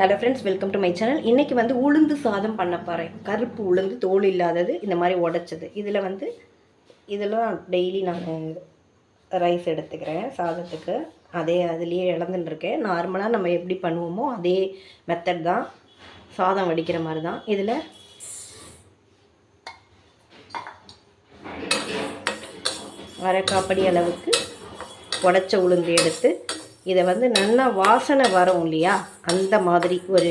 Hello friends welcome to my channel இன்றைக்கி வந்து உளுந்து சாதம் பண்ண போகிறேன் கருப்பு உளுந்து தோல் இல்லாதது இந்த மாதிரி உடைச்சது. இதில் வந்து இதெல்லாம் டெய்லி நான் ரைஸ் எடுத்துக்கிறேன் சாதத்துக்கு. அதே அதுலேயே இழந்துட்டுருக்கேன். நார்மலாக நம்ம எப்படி பண்ணுவோமோ அதே மெத்தட் தான். சாதம் வடிக்கிற மாதிரி தான். இதில் அரை காப்படி அளவுக்கு உடச்ச உளுந்து எடுத்து இதை வந்து நல்லா வாசனை வரும் இல்லையா? அந்த மாதிரி ஒரு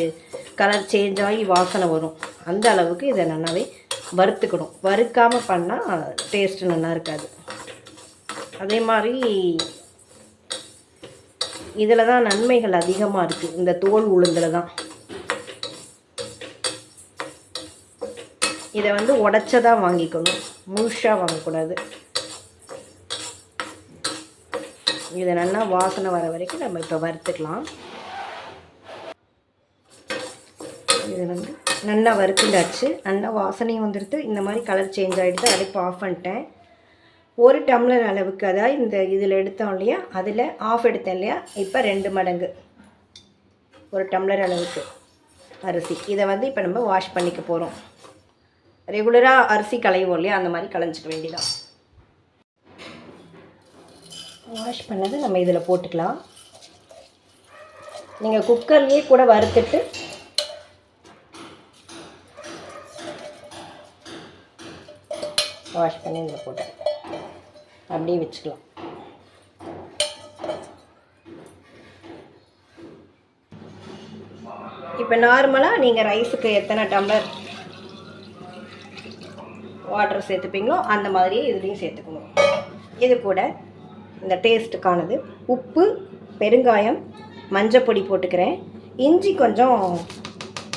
கலர் சேஞ்ச் ஆகி வாசனை வரும். அந்த அளவுக்கு இதை நல்லாவே வறுத்துக்கணும். வறுக்காமல் பண்ணால் டேஸ்ட்டு நல்லா இருக்காது. அதே மாதிரி இதில் தான் நன்மைகள் அதிகமாக இருக்குது இந்த தோல் உளுந்தில் தான். இதை வந்து உடச்சதாக வாங்கிக்கணும். முழுஷாக வாங்கக்கூடாது. இதை நல்லா வாசனை வர வரைக்கும் நம்ம இப்போ வறுத்துக்கலாம். இது வந்து நல்லா வறுத்துண்டாச்சு நல்லா வாசனையும் வந்துடுது இந்த மாதிரி கலர் சேஞ்ச் ஆகிடுது அடுப்பு ஆஃப் பண்ணிட்டேன். ஒரு டம்ளர் அளவுக்கு அதாவது இந்த இதில் எடுத்தோம் இல்லையா அதில் ஆஃப் எடுத்தேன் இல்லையா இப்போ ரெண்டு மடங்கு. ஒரு டம்ளர் அளவுக்கு அரிசி. இதை வந்து இப்போ நம்ம வாஷ் பண்ணிக்க போகிறோம் ரெகுலராக அரிசி களைவோம் இல்லையா அந்த மாதிரி களைஞ்சிக்க வேண்டியதான் வாஷ் பண்ணது நம்ம இதில் போட்டுக்கலாம். நீங்கள் குக்கர்லேயே கூட வறுத்துட்டு வாஷ் பண்ணி இதில் போட்டு அப்படியே வச்சுக்கலாம். இப்போ நார்மலாக நீங்கள் ரைஸுக்கு எத்தனை டம்ளர் வாட்டர் சேர்த்துப்பீங்களோ அந்த மாதிரியே இதுலேயும் சேர்த்துக்கணும். இது கூட இந்த டேஸ்ட்டுக்கானது. உப்பு பெருங்காயம் மஞ்சப்பொடி போட்டுக்கிறேன். இஞ்சி கொஞ்சம்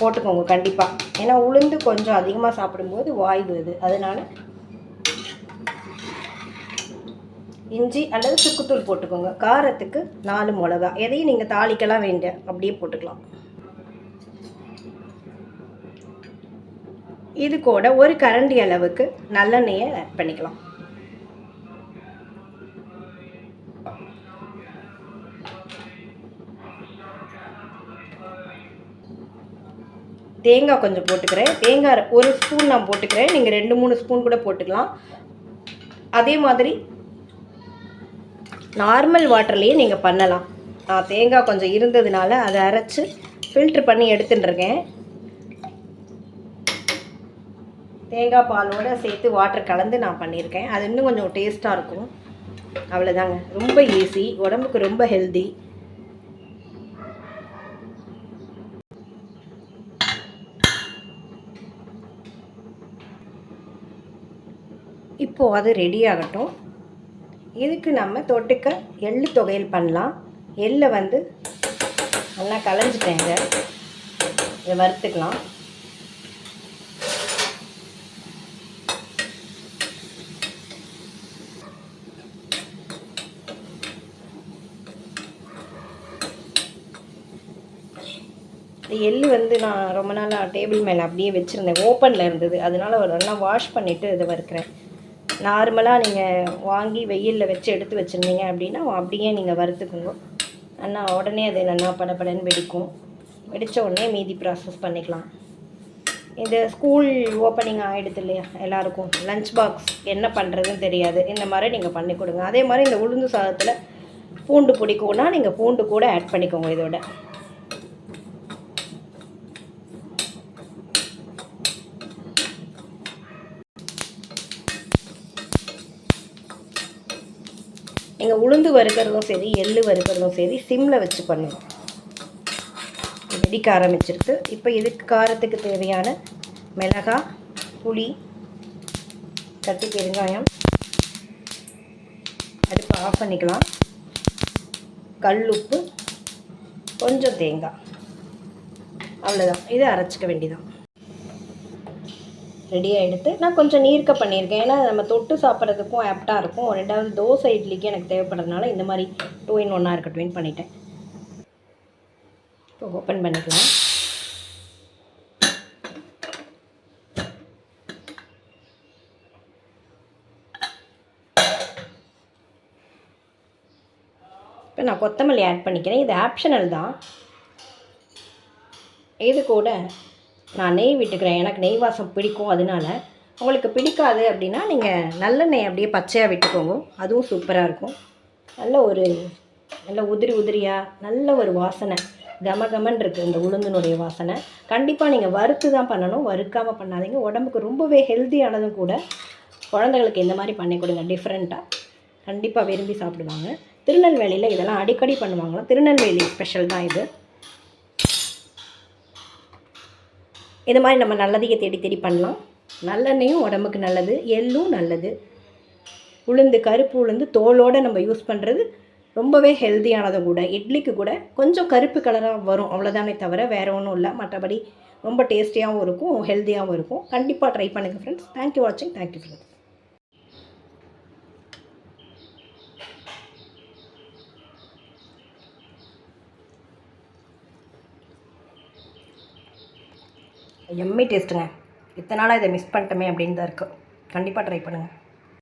போட்டுக்கோங்க கண்டிப்பாக ஏன்னா உளுந்து கொஞ்சம் அதிகமாக சாப்பிடும்போது வாய்வு இது அதனால் இஞ்சி அல்லது சுக்குத்தூள் போட்டுக்கோங்க. காரத்துக்கு நாலு மிளகா. எதையும் நீங்கள் தாளிக்கலாம் வேண்டிய அப்படியே போட்டுக்கலாம். இது கூட ஒரு கரண்டி அளவுக்கு நல்லெண்ணெயை ஆட் பண்ணிக்கலாம். தேங்காய் கொஞ்சம் போட்டுக்கிறேன். தேங்காய் ஒரு ஸ்பூன் நான் போட்டுக்கிறேன். நீங்கள் ரெண்டு மூணு ஸ்பூன் கூட போட்டுக்கலாம். அதே மாதிரி நார்மல் வாட்டர்லேயே நீங்கள் பண்ணலாம். நான் தேங்காய் கொஞ்சம் இருந்ததுனால அதை அரைச்சி ஃபில்ட்ரு பண்ணி எடுத்துட்டுருக்கேன் தேங்காய் பாலோடு சேர்த்து வாட்டர் கலந்து நான் பண்ணியிருக்கேன். அது இன்னும் கொஞ்சம் டேஸ்ட்டாக இருக்கும். அவ்வளோதாங்க ரொம்ப ஈஸி உடம்புக்கு ரொம்ப ஹெல்தி இப்போது அது ரெடி ஆகட்டும். இதுக்கு நம்ம தொட்டுக்க எள்ளு தொகையல் பண்ணலாம். எள்ளை வந்து நல்லா கலைஞ்சிட்டேங்க இதை வறுத்துக்கலாம். எள்ளு வந்து நான் ரொம்ப நாளாக டேபிள் மேலே அப்படியே வச்சுருந்தேன். ஓப்பனில் இருந்தது. அதனால் ஒரு நல்லா வாஷ் பண்ணிவிட்டு இதை வறுக்கிறேன். நார்மலாக நீங்கள் வாங்கி வெயிலில் வச்சு எடுத்து வச்சுருந்தீங்க அப்படின்னா அப்படியே நீங்கள் வறுத்துக்கோங்க. ஆனால் உடனே அது நல்லா படப்படன்னு வெடிக்கும். வெடித்த உடனே மீதி ப்ராசஸ் பண்ணிக்கலாம். இந்த ஸ்கூல் ஓப்பனிங் ஆகிடுது இல்லையா எல்லாருக்கும்? லஞ்ச் பாக்ஸ் என்ன பண்ணுறதுன்னு தெரியாது. இந்த மாதிரி நீங்கள் பண்ணி கொடுங்க. அதே மாதிரி இந்த உளுந்து சாதத்தில் பூண்டு பிடிக்கும்னா நீங்கள் பூண்டு கூட ஆட் பண்ணிக்கோங்க இதோட. நீங்கள் உளுந்து வறுக்கிறதும் சரி எள்ளு வறுக்கிறதும் சரி சிம்மில் வச்சு பண்ணணும் வெடிக்க ஆரம்பிச்சிருக்கு. இப்போ இதுக்கு காரத்துக்கு தேவையான மிளகாய் புளி கட்டி பெருங்காயம் அடுப்பு ஆஃப் பண்ணிக்கலாம். கல் உப்பு கொஞ்சம் தேங்காய். அவ்வளோதான் இதை அரைச்சிக்க வேண்டியதான் ரெடியாக எடுத்து நான் கொஞ்சம் நீர்க்க பண்ணியிருக்கேன். ஏன்னா நம்ம தொட்டு சாப்பிட்றதுக்கும் ஆப்டாக இருக்கும். ரெண்டாவது தோசை இட்லிக்கு எனக்கு தேவைப்படுறதுனால இந்த மாதிரி டூ இன் ஒன்னாக இருக்கட்டும். பண்ணிட்டேன். இப்போ ஓப்பன் பண்ணிக்கலாம். இப்போ நான் கொத்தமல்லி ஆட் பண்ணிக்கிறேன். இது ஆப்ஷனல் தான். இது கூட நான் நெய் விட்டுக்கிறேன். எனக்கு நெய் வாசம் பிடிக்கும் அதனால உங்களுக்கு பிடிக்காது அப்படின்னா நீங்கள் நல்லெண்ணெய் அப்படியே பச்சையாக விட்டுக்கோங்க. அதுவும் சூப்பராக இருக்கும். நல்ல ஒரு நல்ல உதிரி உதிரியாக நல்ல ஒரு வாசனை. கம கமன் இருக்குது இந்த உளுந்தினுடைய வாசனை. கண்டிப்பாக நீங்கள் வறுத்து தான் பண்ணணும். வறுக்காமல் பண்ணாதீங்க. உடம்புக்கு ரொம்பவே ஹெல்த்தியானதும் கூட குழந்தைகளுக்கு இந்த மாதிரி பண்ணி கொடுங்க. டிஃப்ரெண்ட்டாக கண்டிப்பாக விரும்பி சாப்பிடுவாங்க. திருநெல்வேலியில் இதெல்லாம் அடிக்கடி பண்ணுவாங்களாம். திருநெல்வேலி ஸ்பெஷல் தான் இது. இது மாதிரி நம்ம நல்லதையே தேடி தேடி பண்ணலாம். நல்லெண்ணெயும் உடம்புக்கு நல்லது எள்ளும் நல்லது. உளுந்து கருப்பு உளுந்து தோலோடு நம்ம யூஸ் பண்ணுறது ரொம்பவே ஹெல்த்தியானதும் கூட. இட்லிக்கு கூட கொஞ்சம் கருப்பு கலராக வரும் அவ்வளோதானே தவிர வேறு ஒன்றும் இல்லை. மற்றபடி ரொம்ப டேஸ்டியாகவும் இருக்கும் ஹெல்த்தியாகவும் இருக்கும். கண்டிப்பாக ட்ரை பண்ணுங்கள் ஃப்ரெண்ட்ஸ் தேங்க்யூ வாட்சிங் தேங்க்யூ ஃப்ரெண்ட்ஸ் எம்மி டேஸ்ட்டுங்க. இத்தனை நாளாக இதை மிஸ் பண்ணிட்டோமே அப்படின்னு தான் இருக்குது கண்டிப்பாக ட்ரை பண்ணுங்கள்